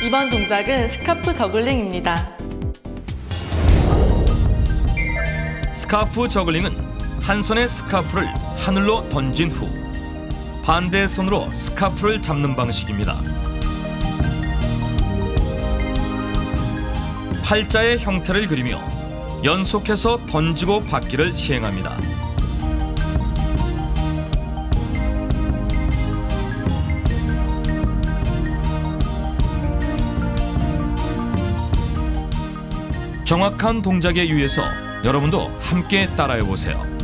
이번 동작은 스카프 저글링입니다. 스카프 저글링은 한 손에 스카프를 하늘로 던진 후 반대 손으로 스카프를 잡는 방식입니다. 팔자의 형태를 그리며 연속해서 던지고 받기를 시행합니다. 정확한 동작에 유의해서 여러분도 함께 따라해 보세요.